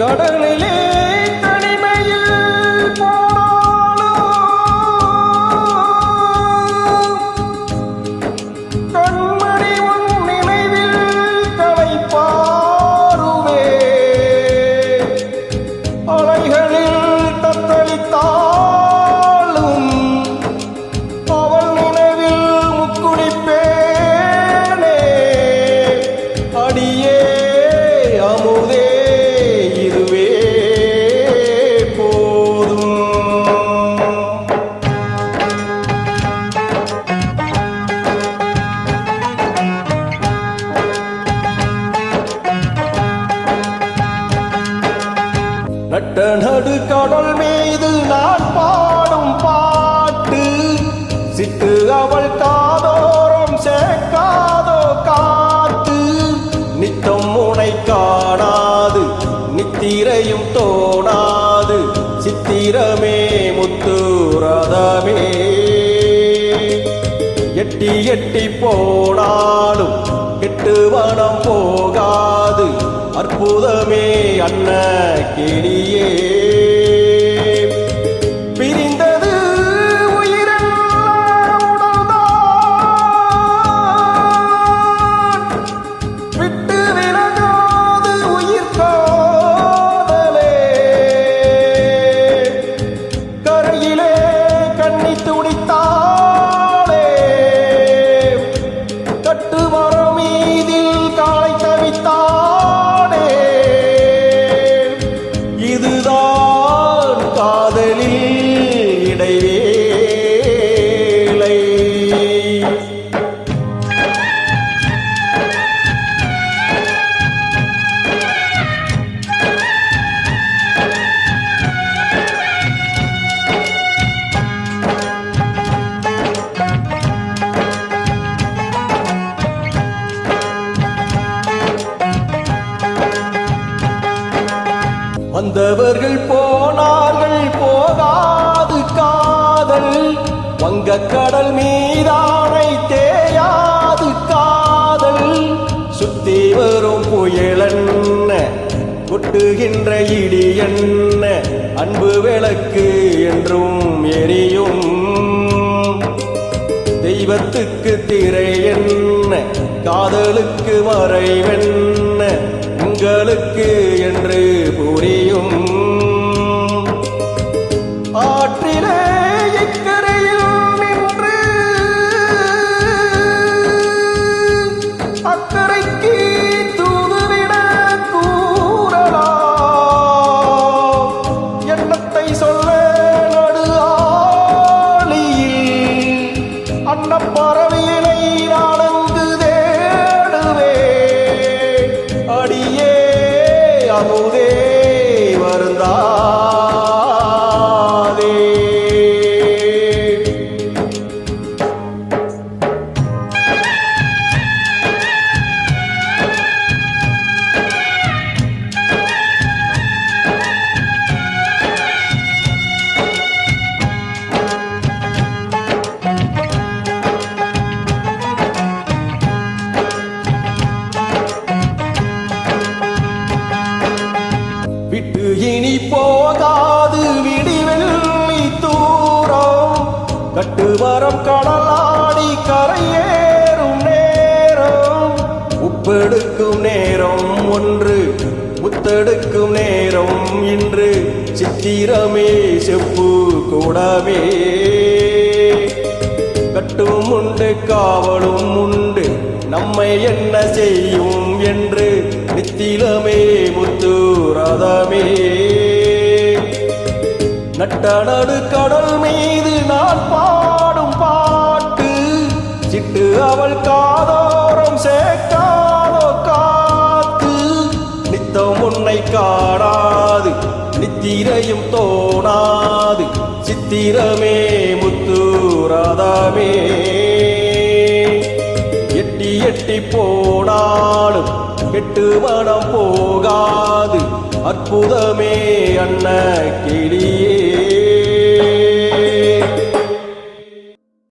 கடலிலே நடு கடல் மீது நான் பாடும் பாட்டு. சிட்டு அவள் காதோரம் சேர்க்காதோ காத்து. நித்தம் முனை காணாது நித்திரையும் தோணாது. சித்திரமே முத்துரதமே எட்டி எட்டி போனாலும் அற்புதமே அன்ன கிளியே வந்தவர்கள் போனார்கள் போகாது காதல். வங்கக்கடல் மீதானை தேயாது காதல். சுத்தி வரும் புயலென்ன கொட்டுகின்ற இடி என்ன? அன்பு விளக்கு என்றும் எரியும். தெய்வத்துக்கு திரை என்ன? காதலுக்கு மறைவென்ன? amore கட்டு வரம் கடலாடி கரையேறும் நேரம். உப்பெடுக்கும் நேரம் ஒன்று முத்தெடுக்கும் நேரம் இன்று. சித்திரமே செப்பு கூடவே. கட்டும் உண்டு காவலும் உண்டு. நம்மை என்ன செய்யும் என்று நித்திலமே முத்து ரதமே. நட்டனடு கடல் நித்திரையும் தோணாது. சித்திரமே முத்துராதாமே. எட்டி எட்டி போனாலும் கெட்டு மனம் போகாது. அற்புதமே அண்ண கிளியே.